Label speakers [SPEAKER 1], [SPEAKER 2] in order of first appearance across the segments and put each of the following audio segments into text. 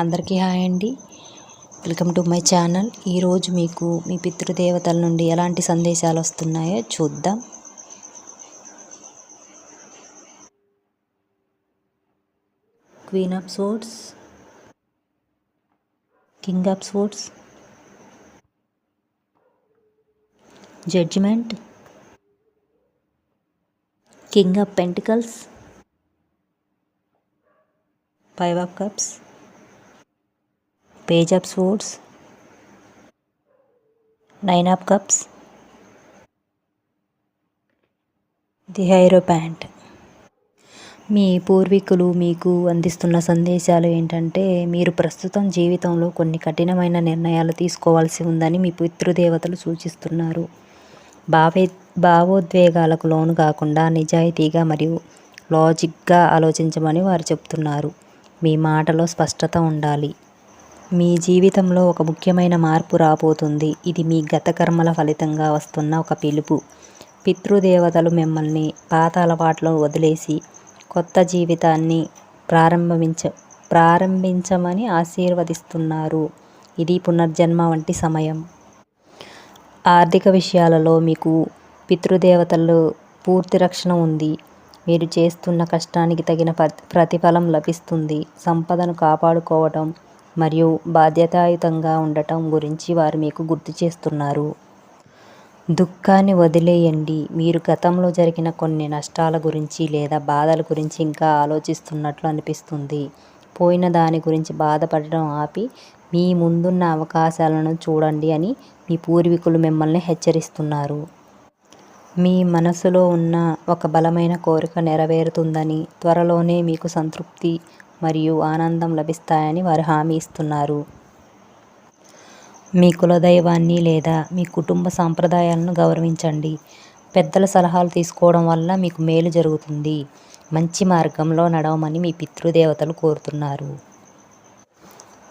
[SPEAKER 1] అందరికీ హాయ్ అండి. Welcome to my channel. ఈరోజు మీకు మీ పితృదేవతల నుండి ఎలాంటి సందేశాలు వస్తున్నాయో చూద్దాం. Queen of swords king of swords judgement king of pentacles five of cups page of swords nine of cups the hierophant మీ పూర్వీకులు మీకు అందిస్తున్న సందేశాలు ఏంటంటే మీరు ప్రస్తుతం జీవితంలో కొన్ని కఠినమైన నిర్ణయాలు తీసుకోవాల్సి ఉందని మీ పితృదేవతలు సూచిస్తున్నారు. భావే భావోద్వేగాలకు లోను కాకుండా నిజాయితీగా మరియు లాజిక్గా ఆలోచించమని వారు చెప్తున్నారు. మీ మాటలో స్పష్టత ఉండాలి. మీ జీవితంలో ఒక ముఖ్యమైన మార్పు రాబోతుంది. ఇది మీ గత కర్మల ఫలితంగా వస్తున్న ఒక పిలుపు. పితృదేవతలు మిమ్మల్ని పాత అలవాట్లో వదిలేసి కొత్త జీవితాన్ని ప్రారంభించ ప్రారంభించమని ఆశీర్వదిస్తున్నారు. ఇది పునర్జన్మ వంటి సమయం. ఆర్థిక విషయాలలో మీకు పితృదేవతలు పూర్తి రక్షణ ఉంది. మీరు చేస్తున్న కష్టానికి తగిన ప్రతిఫలం లభిస్తుంది. సంపదను కాపాడుకోవటం మరియు బాధ్యతాయుతంగా ఉండటం గురించి వారు మీకు గుర్తు చేస్తున్నారు. దుఃఖాన్ని వదిలేయండి. మీరు గతంలో జరిగిన కొన్ని నష్టాల గురించి లేదా బాధల గురించి ఇంకా ఆలోచిస్తున్నట్లు అనిపిస్తుంది. పోయిన దాని గురించి బాధపడడం ఆపి మీ ముందున్న అవకాశాలను చూడండి అని మీ పూర్వీకులు మిమ్మల్ని హెచ్చరిస్తున్నారు. మీ మనసులో ఉన్న ఒక బలమైన కోరిక నెరవేరుతుందని త్వరలోనే మీకు సంతృప్తి మరియు ఆనందం లభిస్తాయని వారు హామీ ఇస్తున్నారు. మీ కులదైవాన్ని లేదా మీ కుటుంబ సాంప్రదాయాలను గౌరవించండి. పెద్దల సలహాలు తీసుకోవడం వల్ల మీకు మేలు జరుగుతుంది. మంచి మార్గంలో నడవమని మీ పితృదేవతలు కోరుతున్నారు.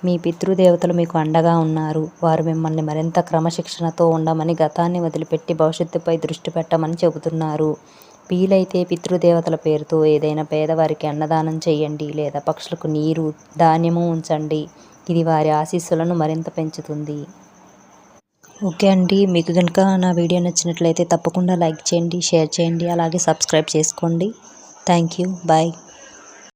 [SPEAKER 1] మీ పితృదేవతలు మీకు అండగా ఉన్నారు. వారు మిమ్మల్ని మరింత క్రమశిక్షణతో ఉండమని గతాన్ని వదిలిపెట్టి భవిష్యత్తుపై దృష్టి పెట్టమని చెబుతున్నారు. వీలైతే పితృదేవతల పేరుతో ఏదైనా పేదవారికి అన్నదానం చేయండి లేదా పక్షులకు నీరు ధాన్యము ఉంచండి. ఇది వారి ఆశీస్సులను మరింత పెంచుతుంది. ఓకే అండి. మీకు కనుక నా వీడియో నచ్చినట్లయితే తప్పకుండా లైక్ చేయండి షేర్ చేయండి అలాగే సబ్స్క్రైబ్ చేసుకోండి. Thank you. బాయ్.